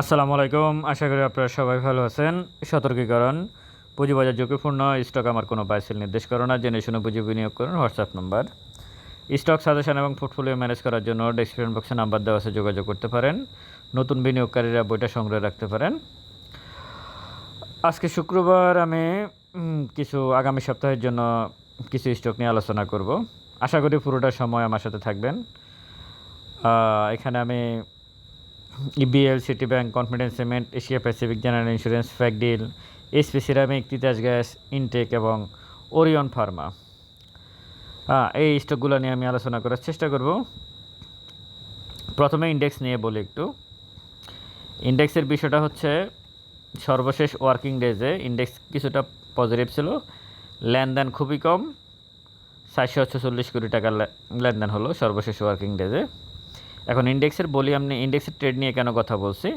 আসসালামু আলাইকুম। আশা করি আপনারা সবাই ভালো আছেন। সতর্কীকরণ। পুঁজিবাজার ঝুঁকিপূর্ণ। স্টক আমার কোনো বাইসেল নির্দেশ করো না। জেনে শুনে পুঁজি বিনিয়োগ করুন। হোয়াটসঅ্যাপ নাম্বার স্টক সাজেশন এবং পোর্টফোলিও ম্যানেজ করার জন্য ডেসক্রিপশন বক্সে নাম্বার দেওয়া আছে। যোগাযোগ করতে পারেন। নতুন বিনিয়োগকারীরা বইটা সংগ্রহ রাখতে পারেন। আজকে শুক্রবার আমি কিছু আগামী সপ্তাহের জন্য কিছু স্টক নিয়ে আলোচনা করব। আশা করি পুরোটা সময় আমার সাথে থাকবেন। এখানে আমি EBL city bank confidence cement Asia Pacific general insurance ফ্যাকডিল SP ceramic Titas gas Intech এবং ওরিয়ন ফার্মা এই স্টকগুলো নিয়ে আমি আলোচনা করার চেষ্টা করব। প্রথমে ইন্ডেক্স নিয়ে বলি একটু। ইন্ডেক্সের বিষয়টা হচ্ছে সর্বশেষ ওয়ার্কিং ডেজে ইন্ডেক্স কিছুটা পজিটিভ ছিল। লেনদেন খুবই কম। চারশো ছচল্লিশ কোটি টাকার লেনদেন হলো সর্বশেষ ওয়ার্কিং ডেজে এখন ইন্ডেক্সের বলিয়াম নিয়ে ইন্ডেক্সের ট্রেড নিয়ে কেন কথা বলছি?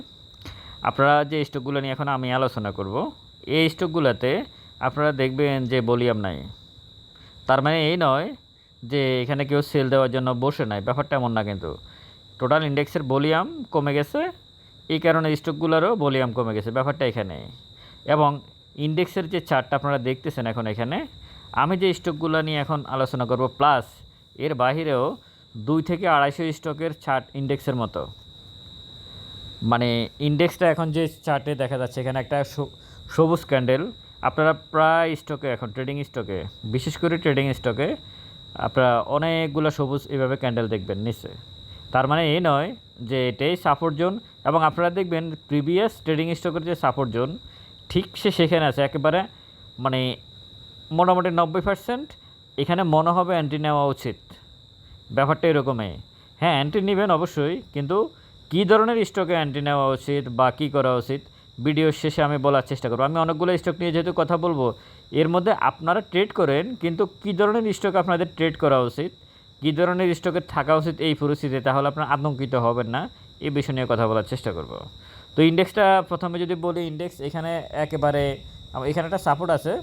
আপনারা যে স্টকগুলো নিয়ে এখন আমি আলোচনা করব, এই স্টকগুলোতে আপনারা দেখবেন যে বলিয়াম নাই। তার মানে এই নয় যে এখানে কেউ সেল দেওয়ার জন্য বসে নাই, ব্যাপারটা এমন না কিন্তু। টোটাল ইন্ডেক্সের ভলিউম কমে গেছে, এই কারণে স্টকগুলোরও ভলিউম কমে গেছে, ব্যাপারটা এখানে। এবং ইন্ডেক্সের যে চার্টটা আপনারা দেখতেছেন এখন এখানে, আমি যে স্টকগুলো নিয়ে এখন আলোচনা করব প্লাস এর বাহিরেও দুই থেকে আড়াইশো স্টকের চার্ট ইন্ডেক্সের মতো। মানে ইন্ডেক্সটা এখন যে চার্টে দেখা যাচ্ছে, এখানে একটা সবুজ ক্যান্ডেল। আপনারা প্রায় স্টকে এখন, ট্রেডিং স্টকে, বিশেষ করে ট্রেডিং স্টকে, আপনারা অনেকগুলো সবুজ এভাবে ক্যান্ডেল দেখবেন নিচে। তার মানে এই নয় যে এটাই সাপোর্ট জোন এবং আপনারা দেখবেন প্রিভিয়াস ট্রেডিং স্টকের যে সাপোর্ট জোন ঠিক সে, সেখানে আছে। একেবারে মানে মোটামুটি নব্বই পার্সেন্ট এখানে মনে হবে অ্যান্টি নেওয়া উচিত। ব্যাপারটা এরকমই। হ্যাঁ অ্যান্টি নেবেন অবশ্যই, কিন্তু কী ধরনের স্টকে অ্যান্টি নেওয়া উচিত বা কী করা উচিত ভিডিওর শেষে আমি বলার চেষ্টা করব। আমি অনেকগুলো স্টক নিয়ে যেহেতু কথা বলব, এর মধ্যে আপনারা ট্রেড করেন, কিন্তু কী ধরনের স্টক আপনাদের ট্রেড করা উচিত, কী ধরনের স্টকে থাকা উচিত এই পরিস্থিতিতে, তাহলে আপনারা আতঙ্কিত হবেন না, এই বিষয় নিয়ে কথা বলার চেষ্টা করব। তো ইন্ডেক্সটা প্রথমে যদি বলি ইন্ডেক্স এখানে একেবারে, এখানে একটা সাপোর্ট আছে,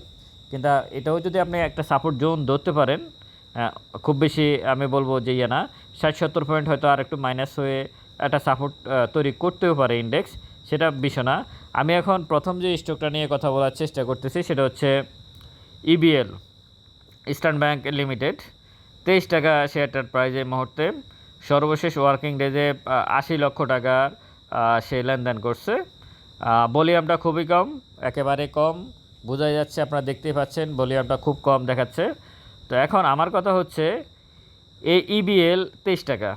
কিন্তু এটাও যদি আপনি একটা সাপোর্ট জোন ধরতে পারেন খুব বেশি আমি বলব যে ইয়ে না। ষাট সত্তর পয়েন্ট হয়তো আর একটু মাইনাস হয়ে একটা সাপোর্ট তৈরি করতেও পারে ইন্ডেক্স সেটা বিষয় না। আমি এখন প্রথম যে স্টকটা নিয়ে কথা বলার চেষ্টা করতেছি সেটা হচ্ছে ইবিএল ইস্টার্ন ব্যাংক লিমিটেড তেইশ টাকা শেয়ারটার প্রাইস এই মুহূর্তে। সর্বশেষ ওয়ার্কিং ডেজে আশি লক্ষ টাকা আহ, সে লেনদেন করছে। ভলিউমটা খুবই কম একেবারে কম। বোঝাই যাচ্ছে আপনারা দেখতেই পাচ্ছেন ভলিউমটা খুব কম দেখাচ্ছে। তো এখন আমার কথা হচ্ছে এই ইবিএল তেইশ টাকা।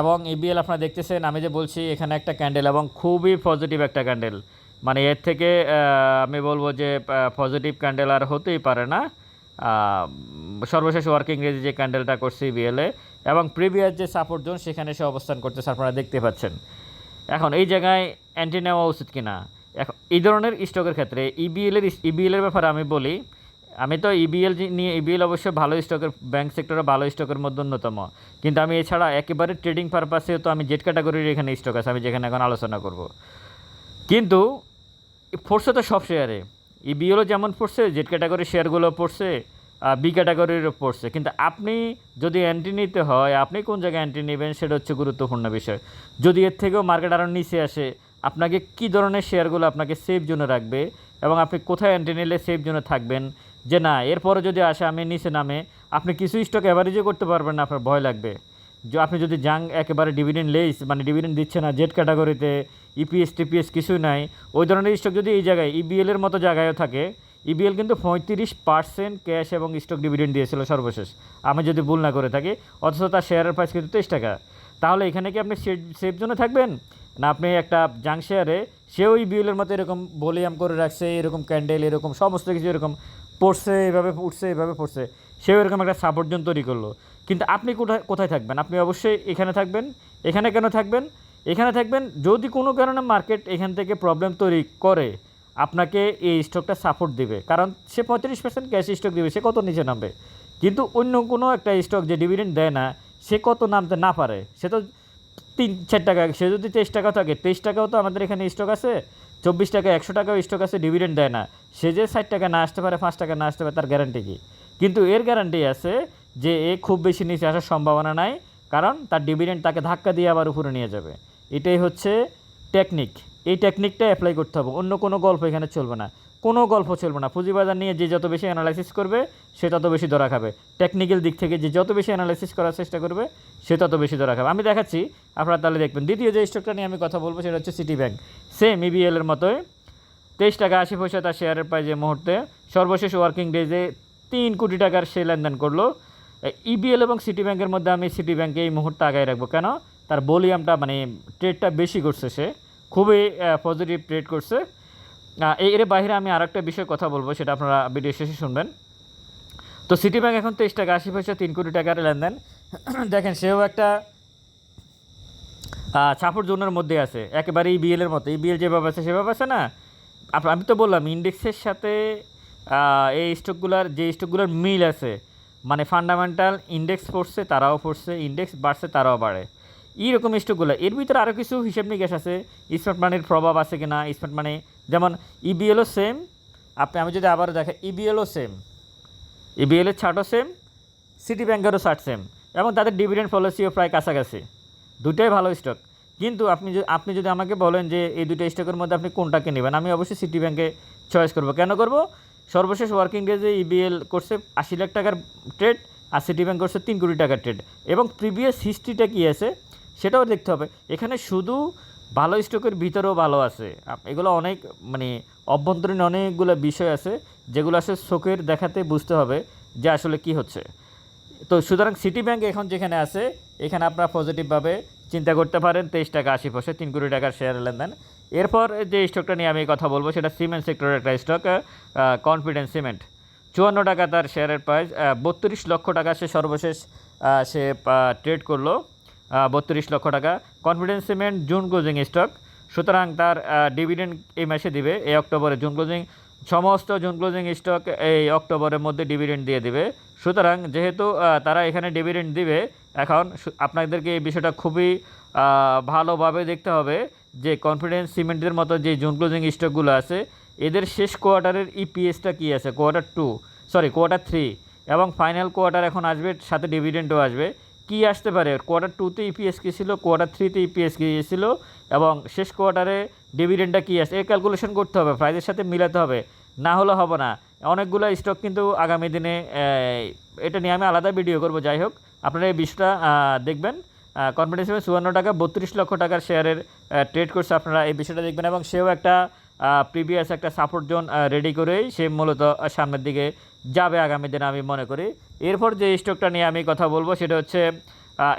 এবং ইবিএল আপনারা দেখতেছেন, আমি যে বলছি, এখানে একটা ক্যান্ডেল এবং খুবই পজিটিভ একটা ক্যান্ডেল মানে এর থেকে আমি বলব যে পজিটিভ ক্যান্ডেল আর হতেই পারে না। সর্বশেষ ওয়ার্কিং রেজে যে ক্যান্ডেলটা করছে ইবিএলে এবং প্রিভিয়াস যে সাপোর্ট জোন সেখানে সে অবস্থান করতেছে, আপনারা দেখতে পাচ্ছেন। এখন এই জায়গায় অ্যান্টি নেওয়া উচিত কিনা? এখন এই ধরনের স্টকের ক্ষেত্রে E ইবিএলের ইবিএলের ব্যাপারে আমি বলি আমি তো ইবিএল নিয়ে ইবিএল অবশ্যই ভালো স্টকের ব্যাংক সেক্টরে ভালো স্টকের মধ্যে অন্যতম। কিন্তু আমি এছাড়া একেবারে ট্রেডিং পারপাসে তো আমি জেড ক্যাটাগরির এখানে স্টক আছে, আমি যেখানে এখন আলোচনা করব। কিন্তু পড়ছে তো সব শেয়ারে ইবিএলও যেমন পড়ছে জেড ক্যাটাগরির শেয়ারগুলো পড়ছে বি ক্যাটাগরিরও পড়ছে কিন্তু আপনি যদি অ্যান্টি নিতে হয়, আপনি কোন জায়গায় অ্যান্টি নেবেন সেটা হচ্ছে গুরুত্বপূর্ণ বিষয়। যদি এর থেকেও মার্কেট আরও নিচে আসে, আপনাকে কী ধরনের শেয়ারগুলো আপনাকে সেফ জোনে রাখবে এবং আপনি কোথায় অ্যান্টি নিলে সেফ জোনে থাকবেন যে না এরপরে যদি আসে, আমি নিচে নামে, আপনি কিছু স্টক অ্যাভারেজও করতে পারবেন না, আপনার ভয় লাগবে। আপনি যদি জাং একেবারে ডিভিডেন্ড লেইস মানে ডিভিডেন্ড দিচ্ছে না জেড ক্যাটাগরিতে ইপিএস টিপিএস কিছুই নাই, ওই ধরনের স্টক যদি এই জায়গায় ইবিএলের মতো জায়গায়ও থাকে ইবিএল কিন্তু পঁয়ত্রিশ পার্সেন্ট ক্যাশ এবং স্টক ডিভিডেন্ড দিয়েছিল সর্বশেষ। আমি যদি ভুল না করে থাকি, অথচ তার শেয়ারের প্রাইস কিন্তু তেইশ টাকা। তাহলে এখানে কি আপনি সেফ জোনে থাকবেন? না, আপনি একটা জাং শেয়ারে সেও ইবিএলের মতো এরকম ভলিউম করে রাখছে, এরকম ক্যান্ডেল এরকম সমস্ত কিছু এরকম পড়ছে, এভাবে উঠছে, এভাবে পড়ছে, সেও এরকম একটা সাপোর্ট জোন তৈরি করল। কিন্তু আপনি কোথায় কোথায় থাকবেন? আপনি অবশ্যই এখানে থাকবেন, এখানে কেন থাকবেন? এখানে থাকবেন যদি কোনো কারণে মার্কেট এখান থেকে প্রবলেম তৈরি করে, আপনাকে এই স্টকটা সাপোর্ট দিবে। কারণ সে পঁয়ত্রিশ পার্সেন্ট ক্যাশ স্টক দিবে, সে কত নিচে নামবে? কিন্তু অন্য কোনো একটা স্টক যে ডিভিডেন্ড দেয় না, সে কত নামতে না পারে? সে তো তিন চার টাকা, সে যদি তেইশ টাকা থাকে, তেইশ টাকাও তো আমাদের এখানে স্টক আছে, চব্বিশ টাকা, একশো টাকাও স্টক আছে ডিভিডেন্ড দেয় না। সে যে ষাট টাকা না আসতে পারে, পাঁচ টাকা না আসতে পারে, তার গ্যারান্টি কি? কিন্তু এর গ্যারান্টি আছে যে এ খুব বেশি নিচে আসার সম্ভাবনা নাই, কারণ তার ডিভিডেন্ড তাকে ধাক্কা দিয়ে আবার উপরে নিয়ে যাবে। এটাই হচ্ছে টেকনিক এই টেকনিকটা অ্যাপ্লাই করতে হবে। অন্য কোনো গল্প এখানে চলবে না। কোনো গল্প চলবে না। পুঁজিবাজার নিয়ে যে যত বেশি অ্যানালাইসিস করবে, সে তত বেশি ধরা খাবে। টেকনিক্যাল দিক থেকে যে যত বেশি অ্যানালাইসিস করার চেষ্টা করবে সে তত বেশি ধরা খাবে। আমি দেখাচ্ছি, আপনারা তাহলে দেখবেন। দ্বিতীয় যে স্টকটা নিয়ে আমি কথা বলব সেটা হচ্ছে সিটি ব্যাংক সেম ইবিএল এর মতোই। তেইশ টাকা আশি পয়সা তার শেয়ারের প্রাইস যে মুহূর্তে। সর্বশেষ ওয়ার্কিং ডেজে তিন কোটি টাকার সে লেনদেন করল। ইবিএল এবং সিটি ব্যাংকের মধ্যে আমি সিটি ব্যাংকে এই মুহূর্তে আগায় রাখব। কেন? তার ভলিউমটা মানে ট্রেডটা বেশি করছে সে। খুবই পজিটিভ ট্রেড করছে। এর বাইরে আমি আর একটা বিষয়ে কথা বলব, সেটা আপনারা ভিডিও শেষে শুনবেন। তো সিটি ব্যাংক এখন তেইশ টাকা আশি পয়সা, তিন কোটি টাকার লেনদেন। দেখেন, সেও একটা ছাপড় জোনের মধ্যে আছে। একেবারে ইবিএল এর মতো। ইবিএল যেভাবে আছে, সেভাবে আছে না? আমি তো বললাম, ইন্ডেক্সের সাথে এই স্টকগুলার, যে স্টকগুলোর মিল আছে মানে ফান্ডামেন্টাল ইন্ডেক্স পড়ছে, তারাও পড়ছে, ইন্ডেক্স বাড়ছে, তারাও বাড়ে। এইরকম স্টকগুলো, এর ভিতরে আরও কিছু হিসাব নিকাশ আছে, স্মার্ট মানির প্রভাব আছে কি না স্মার্ট মানি, যেমন ইবিএলও সেম আপনি, আমি যদি আবার দেখেন ইবিএলও সেম ইবিএলের ছাটও সেম সিটি ব্যাংকেরও ছাট সেম এবং তাদের ডিভিডেন্ড পলিসিও প্রায় কাছাকাছি। দুটোই ভালো স্টক কিন্তু আপনি যদি আপনি যদি আমাকে বলেন যে এই দুটো স্টকের মধ্যে আপনি কোনটাকে নেবেন, আমি অবশ্যই সিটি ব্যাংকে চয়েস করব। কেন করব? সর্বশেষ ওয়ার্কিং ডেজে ইবিএল করছে, আশি লাখ টাকার ট্রেড আর সিটি ব্যাংক করছে তিন কোটি টাকার ট্রেড এবং প্রিভিয়াস হিস্ট্রিটা কী আছে, সেটাও দেখতে হবে। এখানে শুধু ভালো স্টকের ভিতরেও ভালো আছে। এগুলো অনেক মানে অভ্যন্তরীণ অনেকগুলো বিষয় আছে, যেগুলো আসলে চোখের দেখাতে বুঝতে হবে যে আসলে কি হচ্ছে। তো সুতরাং সিটি ব্যাংক এখন যেখানে আছে, এখানে আপনারা পজিটিভভাবে চিন্তা করতে পারেন, তেইশ টাকা আশি পয়সা, তিন কোটি টাকার শেয়ার লেনদেন। এরপর যে স্টকটা নিয়ে আমি কথা বলব, সেটা সিমেন্ট সেক্টরের একটা স্টক কনফিডেন্স সিমেন্ট চুয়ান্ন টাকা তার শেয়ারের প্রাইস বত্রিশ লক্ষ টাকা সে সর্বশেষ সে ট্রেড করল বত্রিশ লক্ষ টাকা। Confidence cement June closing stock সুতরাং তার ডিভিডেন্ড এই মাসে দিবে, এই অক্টোবরে জুন ক্লোজিং সমস্ত জুন ক্লোজিং স্টক এই অক্টোবরের মধ্যে ডিভিডেন্ড দিয়ে দিবে। সুতরাং যেহেতু তারা এখানে ডিভিডেন্ড দিবে, এখন আপনাদেরকে এই বিষয়টা খুবই ভালোভাবে দেখতে হবে যে কনফিডেন্স সিমেন্টের মতো যে জুন ক্লোজিং স্টকগুলো আছে, এদের শেষ কোয়ার্টারের ইপিএসটা কী আছে? Quarter two sorry quarter three এবং ফাইনাল কোয়ার্টার এখন আসবে, সাথে ডিভিডেন্ডও আসবে। কি আসতে পারে? কোয়ার্টার টুতে ইপিএস কী ছিল? কোয়ার্টার থ্রিতে ইপিএস কী ছিল? এবং শেষ কোয়ার্টারে ডিভিডেন্ডটা কী আছে? এর ক্যালকুলেশন করতে হবে প্রাইজের সাথে মিলাতে হবে। না হলে হবে না। অনেকগুলো স্টক কিন্তু আগামী দিনে এটা নিয়ে আমি আলাদা ভিডিও করব। যাই হোক, আপনারা এই বিষয়টা দেখবেন। কনফিডেন্স হিসেবে চুয়ান্ন টাকা, বত্রিশ লক্ষ টাকার শেয়ারের ট্রেড করছে আপনারা এই বিষয়টা দেখবেন এবং সেও একটা প্রিভিয়াস একটা সাপোর্ট জোন রেডি করেই সে মূলত সামনের দিকে যাবে আগামী দিনে আমি মনে করি। এরপর যে স্টকটা নিয়ে আমি কথা বলব, সেটা হচ্ছে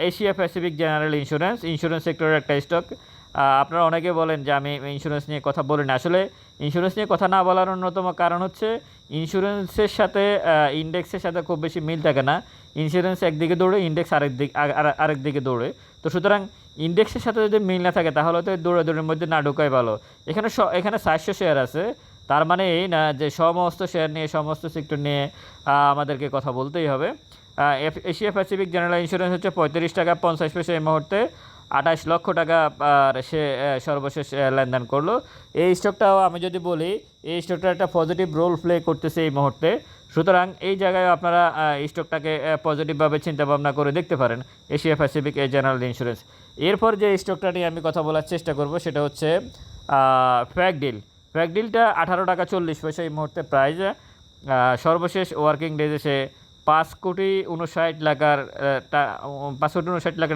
Asia Pacific general insurance insurance সেক্টরের একটা স্টক আপনারা অনেকে বলেন যে আমি ইন্স্যুরেন্স নিয়ে কথা বলি না। আসলে ইন্স্যুরেন্স নিয়ে কথা না বলার অন্যতম কারণ হচ্ছে ইন্স্যুরেন্সের সাথে ইন্ডেক্সের সাথে খুব বেশি মিল থাকে না। ইন্স্যুরেন্স একদিকে দৌড়ে ইন্ডেক্স আরেক দিক আরেক দিকে দৌড়ে। তো সুতরাং ইন্ডেক্সের সাথে যদি মিল না থাকে, তাহলে তো দৌড়ে দৌড়ের মধ্যে না ঢোকাই ভালো। এখানে এখানে চারশো শেয়ার আছে। তার মানে এই না যে সমস্ত শেয়ার নিয়ে, সমস্ত সেক্টর নিয়ে আমাদেরকে কথা বলতেই হবে। এশিয়া প্যাসিফিক জেনারেল ইন্স্যুরেন্স হচ্ছে পঁয়ত্রিশ টাকা পঞ্চাশ পয়সা এই মুহূর্তে। আঠাশ লক্ষ টাকা সে সর্বশেষ লেনদেন করল। এই স্টকটাও আমি যদি বলি, এই স্টকটা একটা পজিটিভ রোল প্লে করতেছে এই মুহূর্তে। সুতরাং এই জায়গায় আপনারা স্টকটাকে পজিটিভভাবে চিন্তা ভাবনা করে দেখতে পারেন, এশিয়া প্যাসিফিক জেনারেল ইন্স্যুরেন্স। এরপর যে স্টকটা নিয়ে আমি কথা বলার চেষ্টা করব, সেটা হচ্ছে ফ্যাক ডিল। ফ্যাক ডিলটা আঠারো টাকা চল্লিশ পয়সা এই মুহূর্তে প্রাইস সর্বশেষ ওয়ার্কিং ডেজে সে পাঁচ কোটি উনষাট লাখার পাঁচ কোটি উনষাট লাখ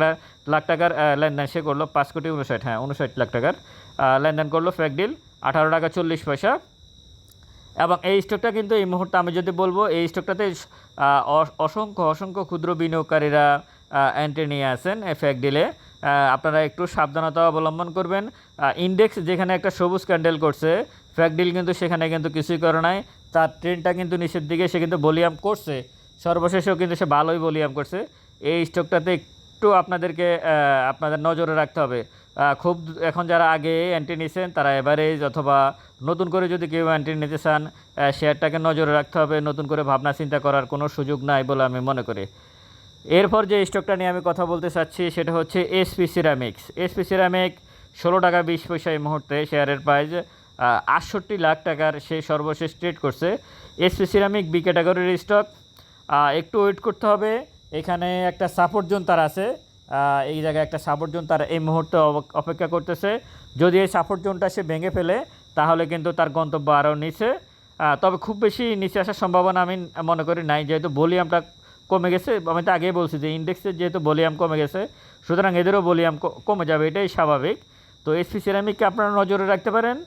লাখ টাকার লেনদেন সে করল। পাঁচ কোটি উনষাট হ্যাঁ উনষাট লাখ টাকার লেনদেন করল ফ্যাক ডিল আঠারো টাকা চল্লিশ পয়সা। এবং এই স্টকটা কিন্তু এই মুহূর্তে আমি যদি বলব, এই স্টকটাতে অসংখ্য অসংখ্য ক্ষুদ্র বিনিয়োগকারীরা এন্ট্রি নিয়ে আসেন ফ্যাক ডিলে আপনারা একটু সাবধানতা অবলম্বন করবেন। ইন্ডেক্স যেখানে একটা সবুজ ক্যান্ডেল করছে ফ্যাক ডিল কিন্তু সেখানে কিন্তু কিছুই করে নাই। তার ট্রেনটা কিন্তু নিচের দিকে সে কিন্তু বলিয়াম করছে। সর্বশেষেও কিন্তু সে ভালোই বলিয়াম করছে। এই স্টকটাতে একটু আপনাদেরকে আপনাদের নজরে রাখতে হবে। খুব এখন যারা আগে এন্ট্রি নিয়েছেন তারা এভারেজ অথবা নতুন করে যদি কেউ এন্ট্রি নিতে চান শেয়ারটাকে নজরে রাখতে হবে। নতুন করে ভাবনা চিন্তা করার কোনো সুযোগ নাই বলে আমি মনে করি। এরপর যে স্টকটা নিয়ে আমি কথা বলতে চাচ্ছি, সেটা হচ্ছে এসপি সিরামিক্স এসপি সিরামিক ষোলো টাকা বিশ পয়সা এই মুহূর্তে শেয়ারের প্রাইস আটষট্টি লাখ টাকার সে সর্বশেষ ট্রেড করছে। এসপি সিরামিক বি ক্যাটাগরির স্টক একটু ওয়েট করতে হবে। এখানে একটা সাপোর্ট জোন তার আছে। এই জায়গায় একটা সাপোর্ট জোন তার এই মুহূর্তে অপেক্ষা করতেছে। যদি এই সাপোর্ট জোনটা সে ভেঙে ফেলে, তাহলে কিন্তু তার গন্তব্য আরও নিচে। তবে খুব বেশি নিচে আসার সম্ভাবনা আমি মনে করি নাই, যেহেতু ভলিউমটা কমে গেছে। আমি তো আগেই বলছি যে ইন্ডেক্সের যেহেতু ভলিউম কমে গেছে, সুতরাং এদেরও ভলিউম কমে যাবে, এটাই স্বাভাবিক। তো এসপি সিরামিককে আপনারা নজরে রাখতে পারেন।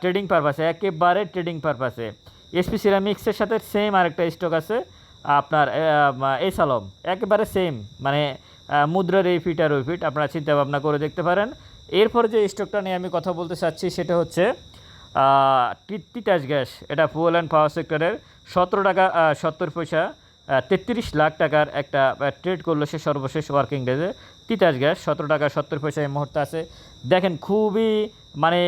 ট্রেডিং পারপাসে একেবারে ট্রেডিং পারপাসে এসপি সিরামিক্সের সাথে সেম আরেকটা স্টক আছে। আপনার এস আলম একেবারে সেম মানে মুদ্রার এই ফিট আর ওই ফিট আপনারা চিন্তা ভাবনা করে দেখতে পারেন। এরপর যে স্টকটা নিয়ে আমি কথা বলতে চাচ্ছি, সেটা হচ্ছে তিতাস গ্যাস। এটা ফুয়েল অ্যান্ড পাওয়ার সেক্টরের সতেরো টাকা সত্তর পয়সা তেত্রিশ লাখ টাকার একটা ট্রেড করল সে সর্বশেষ ওয়ার্কিং ডেজে তিতাস গ্যাস, সতেরো টাকা, সত্তর পয়সা এই মুহূর্তে আছে। দেখেন, খুবই মানে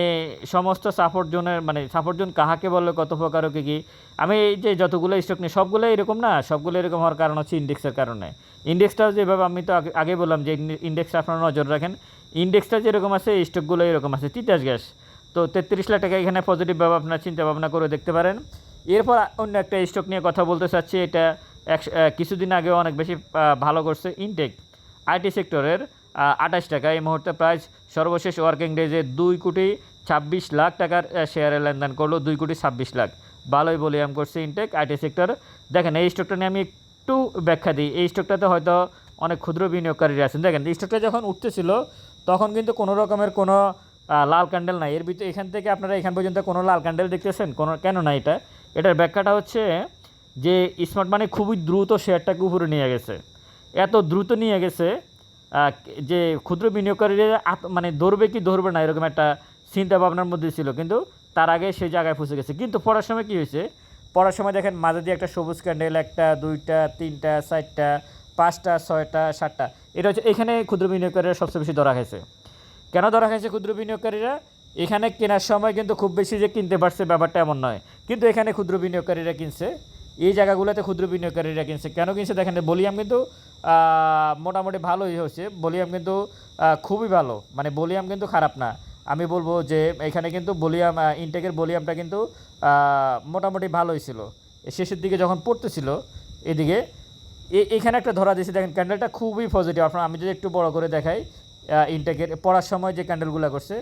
সমস্ত সাপোর্ট জোনের মানে সাপোর্ট জোন কাহাকে বললে কত প্রকার কী? কী আমি এই যে যতগুলো স্টক নিই সবগুলো এরকম না? সবগুলো এরকম হওয়ার কারণ হচ্ছে ইন্ডেক্সের কারণে। ইন্ডেক্সটাও যেভাবে আমি তো আগে বললাম যে ইন্ডেক্সটা আপনারা নজর রাখেন। ইন্ডেক্সটা যেরকম আছে স্টকগুলো এরকম আছে তিতাস গ্যাস। তো তেত্রিশ লাখ টাকা এখানে পজিটিভভাবে আপনার চিন্তা ভাবনা করে দেখতে পারেন। এরপর অন্য একটা স্টক নিয়ে কথা বলতে চাচ্ছি এটা আহ, কিছুদিন আগে অনেক বেশি ভালো করছে ইনটেক আইটি সেক্টরের আঠাশ টাকা। এই মুহূর্তে প্রাইস সর্বশেষ ওয়ার্কিং ডেজে দুই কোটি ছাব্বিশ লাখ টাকার শেয়ারে লেনদেন করল, দুই কোটি ছাব্বিশ লাখ। ভালোই ভলিউম করছে ইনটেক আইটি সেক্টর দেখেন, এই স্টকটা নিয়ে আমি একটু ব্যাখ্যা দিই। এই স্টকটাতে হয়তো অনেক ক্ষুদ্র বিনিয়োগকারীরা আছেন। দেখেন, এই স্টকটা যখন উঠতেছিল, তখন কিন্তু কোনো রকমের কোনো লাল ক্যান্ডেল নাই। এর ভিতরে এখান থেকে আপনারা এখান পর্যন্ত কোনো লাল ক্যান্ডেল দেখতেছেন? কোনো, কেন না এটা? এটার ব্যাখ্যাটা হচ্ছে যে স্মার্ট মানি খুবই দ্রুত শেয়ারটাকে উপরে নিয়ে গেছে। এত দ্রুত নিয়ে গেছে যে ক্ষুদ্র বিনিয়োগকারীরা মানে ধরবে কি ধরবে না, এরকম একটা চিন্তা ভাবনার মধ্যে ছিল। কিন্তু তার আগে সেই জায়গায় ফুসে গেছে। কিন্তু পড়ার সময় কী হয়েছে? পড়ার সময় দেখেন মাঝে দিয়ে একটা সবুজ ক্যান্ডেল একটা, দুইটা, তিনটা, চারটা, পাঁচটা, ছয়টা, সাতটা। এটা হচ্ছে এখানে ক্ষুদ্র বিনিয়োগকারীরা সবচেয়ে বেশি ধরা খাইছে। কেন ধরা খাইছে ক্ষুদ্র বিনিয়োগকারীরা? এখানে কেনার সময় কিন্তু খুব বেশি যে কিনতে পারছে ব্যাপারটা এমন নয়। কিন্তু এখানে ক্ষুদ্র বিনিয়োগকারীরা কিনছে। এই জায়গাগুলোতে ক্ষুদ্র বিনিয়োগকারীরা কিনছে। কেন কিনছে? দেখেন ভলিউম কিন্তু মোটামুটি ভালোই হচ্ছে ভলিউম কিন্তু খুবই ভালো। মানে ভলিউম কিন্তু খারাপ না। আমি বলব যে, এখানে কিন্তু ভলিউম ইনটেকের ভলিউমটা কিন্তু মোটামুটি ভালোই ছিল। শেষের দিকে যখন পড়তেছিল, এদিকে এখানে একটা ধরা দিয়েছে, দেখেন ক্যান্ডেলটা খুবই পজিটিভ আপনার, আমি যদি একটু বড় করে দেখাই ইনটেকের পড়ার সময় যে ক্যান্ডেলগুলো করছে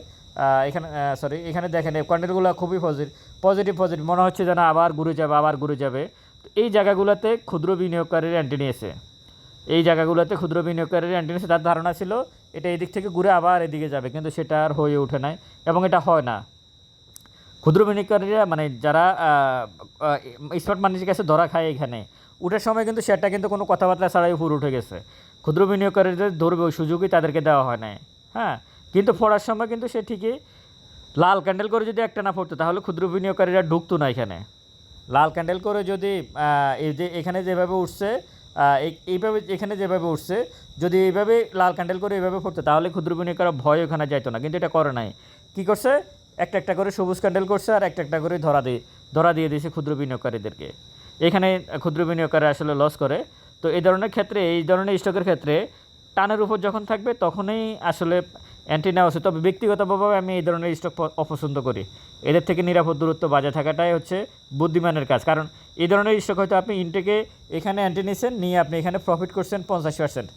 এখানে সরি এখানে দেখেন ক্যান্ডেলগুলো খুবই পজিটিভ পজিটিভ পজিটিভ মনে হচ্ছে যেন আবার ঘুরে যাবে, আবার ঘুরে যাবে। এই জায়গাগুলোতে ক্ষুদ্র বিনিয়োগকারীর অ্যান্টি নিয়েছে। এই জায়গাগুলোতে ক্ষুদ্র বিনিয়োগকারীর অ্যান্টি তার ধারণা ছিল, এটা এদিক থেকে ঘুরে আবার এদিকে যাবে, কিন্তু সেটা আর হয়ে ওঠে নাই এবং এটা হয় না। ক্ষুদ্র বিনিয়োগকারীরা মানে যারা স্মার্ট মানির কাছে ধরা খায় এখানে উঠার সময় কিন্তু সেটা কিন্তু কোনো কথাবার্তা ছাড়াই উপর উঠে গেছে। ক্ষুদ্র বিনিয়োগকারীদের ধরবে ওই সুযোগই তাদেরকে দেওয়া হয় নাই হ্যাঁ? কিন্তু পড়ার সময় কিন্তু সে ঠিকই লাল ক্যান্ডেল করে যদি একটা না পড়তো তাহলে ক্ষুদ্র বিনিয়োগকারীরা ঢুকতো না এখানে। লাল ক্যান্ডেল করে যদি এই যে এখানে যেভাবে উঠছে এইভাবে এখানে যেভাবে উঠছে, যদি এইভাবে লাল ক্যান্ডেল করে এইভাবে পড়তো, তাহলে ক্ষুদ্র বিনিয়োগকারীরা ভয় ওখানে যাইতো না, কিন্তু এটা করে নাই। কী করছে? একটা একটা করে সবুজ ক্যান্ডেল করছে আর একটা একটা করে ধরা দিয়ে ধরা দিয়ে দিয়েছে ক্ষুদ্র বিনিয়োগকারীদেরকে। এখানে ক্ষুদ্র বিনিয়োগকারী আসলে লস করে। তো এই ধরনের ক্ষেত্রে, এই ধরনের স্টকের ক্ষেত্রে টানের উপর যখন থাকবে, তখনই আসলে অ্যান্টি নেওয়া উচিত তবে ব্যক্তিগতভাবে আমি এই ধরনের স্টক অপছন্দ করি। এদের থেকে নিরাপদ দূরত্ব বজায় থাকাটাই হচ্ছে বুদ্ধিমানের কাজ। কারণ এই ধরনের স্টক হয়তো আপনি ইনটেকে এখানে অ্যান্টি নিয়েছেন নিয়ে আপনি এখানে প্রফিট করছেন পঞ্চাশ পার্সেন্ট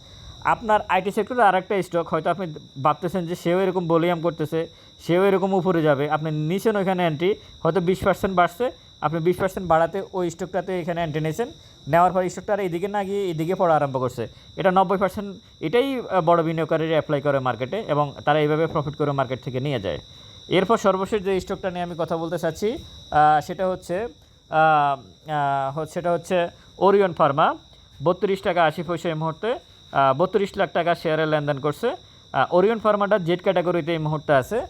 আপনার আইটি সেক্টরে আর একটা স্টক হয়তো আপনি ভাবতেছেন যে সেও এরকম ভলিউম করতেছে, সেও এরকম উপরে যাবে। আপনি নিছেন ওইখানে অ্যান্টি হয়তো বিশ পার্সেন্ট বাড়ছে, আপনি বিশ পার্সেন্ট বাড়াতে ওই স্টকটাতে এখানে অ্যান্টি নিয়েছেন নেওয়ার পর স্টকটা আর এদিকে না গিয়ে এদিকে পড়া আরম্ভ করছে। এটা নব্বই পার্সেন্ট এটাই বড় বিনিয়োগকারীরা অ্যাপ্লাই করে মার্কেটে এবং তারা এইভাবে প্রফিট করে মার্কেট থেকে নিয়ে যায়। এরপর সর্বশেষ যে স্টকটা নিয়ে আমি কথা বলতে চাচ্ছি সেটা হচ্ছে- সেটা হচ্ছে ওরিয়ন ফার্মা বত্রিশ টাকা আশি পয়সা এই মুহূর্তে বত্রিশ লাখ টাকা শেয়ারে লেনদেন করছে। ওরিয়ন ফার্মাটা জেড ক্যাটাগরিতে এই মুহূর্তে আছে।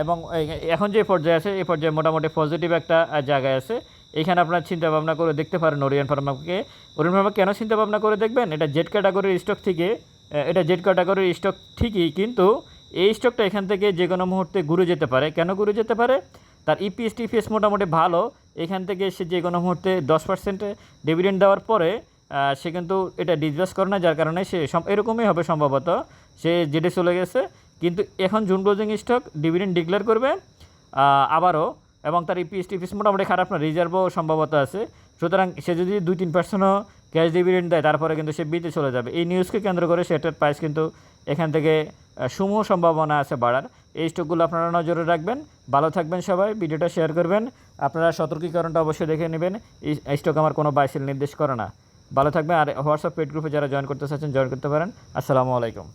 এবং এখন যে পর্যায়ে আছে, এই পর্যায়ে মোটামুটি পজিটিভ একটা জায়গায় আছে। এখানে আপনার চিন্তা ভাবনা করে দেখতে পারেন ওরিয়ন ফার্মাকে। ওরিয়ন ফার্মা কেন চিন্তা ভাবনা করে দেখবেন? এটা জেড ক্যাটাগরির স্টক থেকে এটা জেড ক্যাটাগরির স্টক ঠিকই, কিন্তু এই স্টকটা এখান থেকে যে কোনো মুহূর্তে ঘুরে যেতে পারে। কেন ঘুরে যেতে পারে? তার E ইপিএস টিপিএস মোটামুটি ভালো। এখান থেকে সে যে কোনো মুহূর্তে দশ পার্সেন্টে ডিভিডেন্ড দেওয়ার পরে সে কিন্তু এটা ডিসবাস করে না, যার কারণে সে এরকমই হবে সম্ভবত। সে জেটে চলে গেছে। কিন্তু এখন June closing stock dividend declare করবে। আবারও এবং তার ইপিএস টিপিএস মোটামুটি খারাপ না রিজার্ভও সম্ভবত আছে। সুতরাং সে যদি দুই তিন পার্সেন্টও ক্যাশ ডিভিডেন্ড দেয়, তারপরে কিন্তু সে বিতে চলে যাবে। এই নিউজকে কেন্দ্র করে সেটার প্রাইস কিন্তু এখান থেকে সমূহ সম্ভাবনা আছে বাড়ার। এই স্টকগুলো আপনারা নজরে রাখবেন। ভালো থাকবেন সবাই, ভিডিওটা শেয়ার করবেন। আপনারা সতর্কীকরণটা অবশ্যই দেখে নেবেন। এই স্টক আমার কোনো বাইসেল নির্দেশ করে না। ভালো থাকবেন। আর হোয়াটসঅ্যাপ পেড গ্রুপে যারা জয়েন করতে চাচ্ছেন জয়েন করতে পারেন। আসসালামু আলাইকুম।